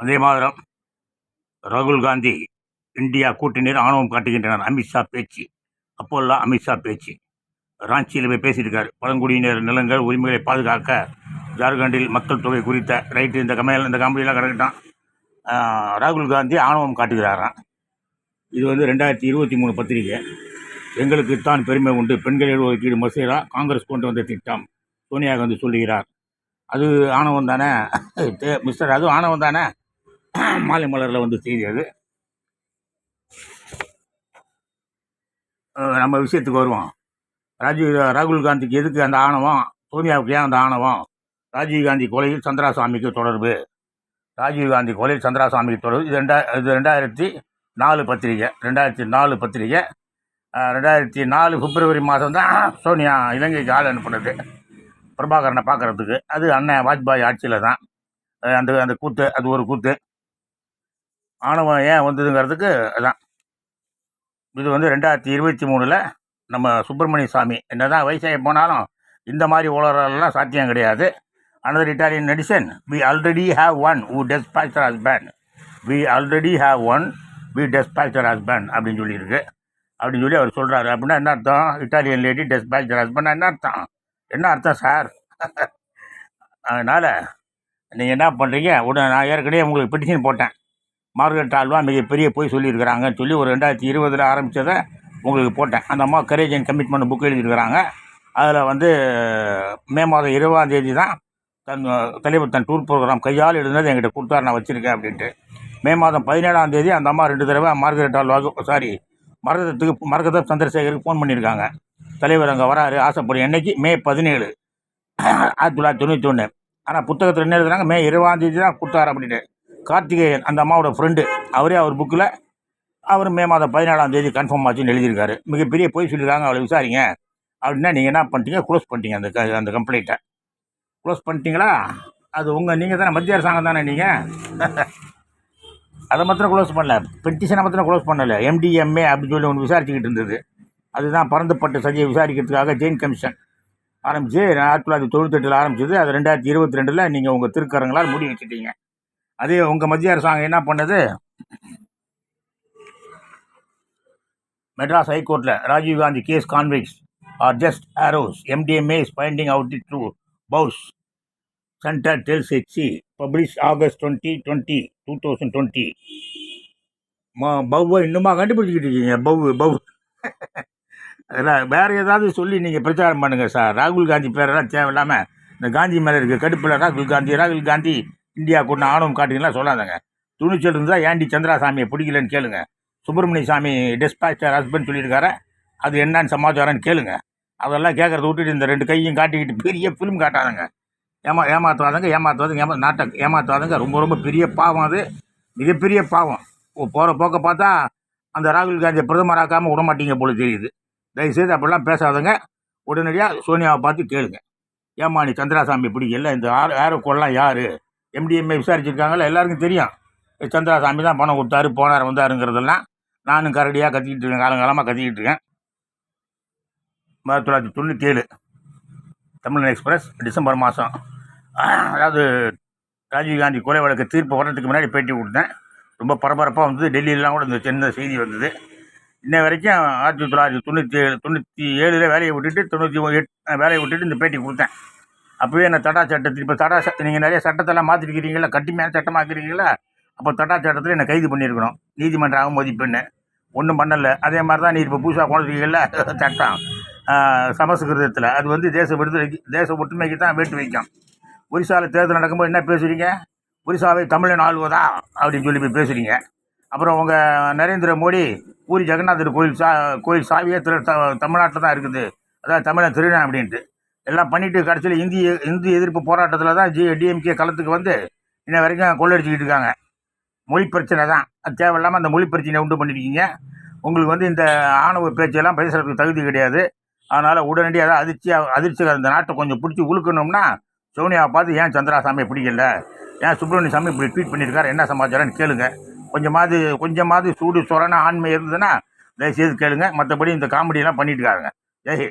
அதே மாதிரி ராகுல் காந்தி இந்தியா கூட்டணியில் ஆணவம் காட்டுகின்றனர். அமித்ஷா பேச்சு. அப்போல்லாம் அமித்ஷா பேச்சு. ராஞ்சியில் போய் பேசியிருக்கார். பழங்குடியினர் நிலங்கள் உரிமைகளை பாதுகாக்க ஜார்க்கண்டில் மக்கள் தொகை குறித்த ரைட்டு இந்த கமையில் இந்த கம்பெனிலாம் கிடக்கட்டும். ராகுல் காந்தி ஆணவம் காட்டுகிறாராம். இது வந்து ரெண்டாயிரத்தி இருபத்தி மூணு பத்திரிகை. எங்களுக்கு தான் பெருமை உண்டு. பெண்கள் இடஒதுக்கீடு மசோதா காங்கிரஸ் கொண்டு வந்த திட்டம் சோனியா காந்தி சொல்லுகிறார். அது ஆணவம் தானே? தே- மிஸ்டர் அதுவும் ஆணவம் தானே? மாலை மலரில் வந்து செய்தி அது. நம்ம விஷயத்துக்கு வருவோம். ராஜீவ் ராகுல் காந்திக்கு எதுக்கு அந்த ஆணவம்? சோனியாவுக்கு ஏன் அந்த ஆணவம்? ராஜீவ் காந்தி கொலையில் சந்திராசாமிக்கு தொடர்பு. ராஜீவ் காந்தி கொலையில் சந்திராசாமிக்கு தொடர்பு. இது ரெண்டா இது ரெண்டாயிரத்தி நாலு பத்திரிகை. ரெண்டாயிரத்தி நாலு பத்திரிகை. ரெண்டாயிரத்தி நாலு பிப்ரவரி மாதம் தான் சோனியா இலங்கைக்கு ஆள் அனுப்புனது. பிரபாகரனை பார்க்கறதுக்கு அது அண்ணன் வாஜ்பாய் ஆட்சியில் தான் அந்த அந்த கூத்து அது ஒரு கூத்து. ஆணவம் ஏன் வந்ததுங்கிறதுக்கு அதான். இது வந்து ரெண்டாயிரத்தி இருபத்தி மூணில் நம்ம சுப்பிரமணிய சாமி. என்ன தான் வயசாகி போனாலும் இந்த மாதிரி உலரெல்லாம் சாத்தியம் கிடையாது. Another Italian netizen we already have one uh dispatched her husband. We already have one we dispatched her husband அப்படின்னு சொல்லியிருக்கு. அப்படின்னு சொல்லி அவர் சொல்கிறாரு அப்படின்னா என்ன அர்த்தம்? Italian lady dispatched her husband என்ன அர்த்தம்? என்ன அர்த்தம் சார்? அதனால் நீங்கள் என்ன பண்ணுறீங்க உடனே நான் ஏற்கனவே உங்களுக்கு பெட்டிஷன் போட்டேன். மார்கரெட் ஆல்வா மிகப்பெரிய போய் சொல்லியிருக்கிறாங்கன்னு சொல்லி ஒரு ரெண்டாயிரத்தி இருபதில் ஆரம்பித்ததை உங்களுக்கு போட்டேன். அந்த அம்மா கரேஜ் அண்ட் கமிட்மெண்ட் புக் எழுதியிருக்கிறாங்க. அதில் வந்து மே மாதம் இருபதாம் தேதி தான் தன் தலைவர் தன் டூர் ப்ரோக்ராம் கையால் எழுதுனது என்கிட்ட கொடுத்தாரு நான் வச்சுருக்கேன் அப்படின்ட்டு. மே மாதம் பதினேழாம் தேதி அந்த அம்மா ரெண்டு தடவை மார்கரெட் ஆல்வாக்கு சாரி மரகதத்துக்கு மரகத சந்திரசேகருக்கு ஃபோன் பண்ணியிருக்காங்க. தலைவர் அங்கே வராரு ஆசைப்படும் என்றைக்கு மே பதினேழு. ஆயிரத்தி தொள்ளாயிரத்தி தொண்ணூற்றி ஒன்று ஆனால் புத்தகத்தில் என்ன எழுதுறாங்க? மே இருபதாம் தேதி தான் கொடுத்தாரு அப்படின்ட்டு. கார்த்திகேயன் அந்த அம்மாவோட ஃப்ரெண்டு அவரே அவர் புக்கில் அவர் மே மாதம் பதினேழாம் தேதி கன்ஃபார்ம் ஆச்சுன்னு எழுதியிருக்காரு. மிகப்பெரிய போய் சொல்லியிருக்காங்க அவளை விசாரிங்க. அப்படின்னா நீங்கள் என்ன பண்ணிட்டீங்க? க்ளோஸ் பண்ணிட்டீங்க அந்த க அந்த கம்ப்ளைண்ட்டை க்ளோஸ் பண்ணிட்டீங்களா? அது உங்கள் நீங்கள் தானே மத்திய அரசாங்கம் தானே நீங்கள் அதை மாத்திரம் க்ளோஸ் பண்ணல. பெட்டிஷனை மாத்திரம் க்ளோஸ் பண்ணலை. எம்டிஎம்ஏ அப்படின்னு சொல்லி ஒன்று விசாரிச்சுக்கிட்டு இருந்தது. அதுதான் பறந்துப்பட்ட சதியை விசாரிக்கிறதுக்காக ஜெயின் கமிஷன் ஆரம்பித்து ஆயிரத்தி தொள்ளாயிரத்தி தொண்ணூத்தெட்டில் ஆரம்பிச்சது. அது ரெண்டாயிரத்தி இருபத்தி ரெண்டில் நீங்கள் உங்கள் திருக்கரங்களால் முடி வச்சுட்டீங்க. அதே உங்கள் மத்திய அரசாங்கம் என்ன பண்ணது? மெட்ராஸ் ஹைகோர்ட்டில் Rajiv Gandhi case convicts are just arrows MDMA is finding out it true பவுஸ் centre tells HC publish August twenty twenty two thousand twenty பவ்வை இன்னுமா கண்டுபிடிச்சிக்கிட்டு இருக்கீங்க? பவ் பவ் வேறு ஏதாவது சொல்லி நீங்கள் பிரச்சாரம் பண்ணுங்கள் சார். ராகுல் காந்தி பேரெல்லாம் தேவையில்லாமல் இந்த காந்தி மேலே இருக்க கடுப்பில் ராகுல் காந்தி ராகுல் காந்தி. இந்தியா கொண்டு ஆணவம் காட்டுங்கலாம் சொல்லாதங்க. துணிச்சல் இருந்தால் ஏண்டி சந்திராசாமியை பிடிக்கலன்னு கேளுங்க. சுப்பிரமணிய சாமி டிஸ்பாச்சர் ஹஸ்பண்ட் சொல்லியிருக்காரு. அது என்னன்னு சமாச்சாரம்னு கேளுங்க. அதெல்லாம் கேட்குறத விட்டுட்டு இந்த ரெண்டு கையும் காட்டிக்கிட்டு பெரிய ஃபிலிம் காட்டாதங்க. ஏமா ஏமாத்துவாதங்க ஏமாத்துவாதங்க ஏமா நாட்டம் ஏமாத்துவாதங்க. ரொம்ப ரொம்ப பெரிய பாவம் அது. மிகப்பெரிய பாவம். போகிற போக்க பார்த்தா அந்த ராகுல் காந்தியை பிரதமராக்காமல் விடமாட்டீங்க போல தெரியுது. தயவுசெய்து அப்படிலாம் பேசாதங்க. உடனடியாக சோனியாவை பார்த்து கேளுங்க. ஏம்மா நீ சந்திராசாமி பிடிக்கல? இந்த ஆறு கொள்ளலாம் யார்? எம்டிஎம்ஏ விசாரிச்சிருக்காங்களா எல்லாருக்கும் தெரியும். சந்திராசாமி தான் பணம் கொடுத்தாரு போனார் வந்தாருங்கிறதெல்லாம் நானும் கரடியாக கத்திக்கிட்டு இருக்கேன் காலங்காலமாக கத்திக்கிட்டு இருக்கேன். ஆயிரத்தி தொள்ளாயிரத்தி தொண்ணூற்றி ஏழு தமிழன் எக்ஸ்பிரஸ் டிசம்பர் மாதம் அதாவது ராஜீவ்காந்தி கொலை வழக்கு தீர்ப்பு வர்றதுக்கு முன்னாடி பேட்டி கொடுத்தேன். ரொம்ப பரபரப்பாக வந்தது. டெல்லியிலலாம் கூட இந்த சின்ன செய்தி வந்தது. இன்ன வரைக்கும் ஆயிரத்தி தொள்ளாயிரத்தி தொண்ணூற்றி ஏழு தொண்ணூற்றி ஏழில் வேலையை விட்டுட்டு தொண்ணூற்றி எட் வேலையை விட்டுட்டு இந்த பேட்டி கொடுத்தேன். அப்போவே என்ன தடா சட்டத்தில் இப்போ தடா சட்ட நீங்கள் நிறைய சட்டத்தெல்லாம் மாற்றிருக்கிறீங்களா கட்டிமையான சட்டமாக்குறீங்களா அப்போ தடா சட்டத்தில் என்னை கைது பண்ணியிருக்கணும். நீதிமன்ற அவமதிப்பெண்ணு ஒன்றும் பண்ணலை. அதே மாதிரி தான் நீ இப்போ புதுசாக கொண்டிருக்கீங்கள சட்டம். சமஸ்கிருதத்தில் அது வந்து தேச விடுதலைக்கு தேச ஒற்றுமைக்கு தான் வேட்டு வைக்கும். ஒரிசாவில் தேர்தல் நடக்கும்போது என்ன பேசுகிறீங்க ஒரிசாவை தமிழன் ஆளுவதா? அப்படின்னு சொல்லி போய் பேசுகிறீங்க அப்புறம் உங்கள் நரேந்திர மோடி பூரி ஜெகநாதர் கோயில் சா கோயில் சாவியே திரு த- தமிழ்நாட்டில் தான் இருக்குது. அதாவது தமிழன் திருடன் அப்படின்ட்டு எல்லாம் பண்ணிட்டு கடைசியில் இந்தி இந்தி எதிர்ப்பு போராட்டத்தில் தான் ஜி டிஎம்கே களத்துக்கு வந்து இன்ன வரைக்கும் கொள்ளடிச்சிக்கிட்டு இருக்காங்க. மொழி பிரச்சனை தான். அது தேவையில்லாமல் அந்த மொழி பிரச்சனையை உண்டு பண்ணியிருக்கீங்க உங்களுக்கு வந்து இந்த ஆணவ பேச்செல்லாம் பேசுகிறதுக்கு தகுதி கிடையாது. அதனால் உடனடியாக அதிர்ச்சியாக அதிர்ச்சி அந்த நாட்டை கொஞ்சம் பிடிச்சி உழுக்கணும்னா சோனியாவை பார்த்து ஏன் சந்திராசாமியை பிடிக்கல? ஏன் சுப்பிரமணிய சாமி இப்படி ட்வீட் பண்ணியிருக்காரு? என்ன சமாச்சாரம்னு கேளுங்க. கொஞ்சமாவது கொஞ்சமாவது சூடு சொரண ஆண்மை இருந்ததுன்னா தயவுசெய்து கேளுங்க. மற்றபடி இந்த காமெடியெல்லாம் பண்ணிட்டு இருக்காங்க ஜெய்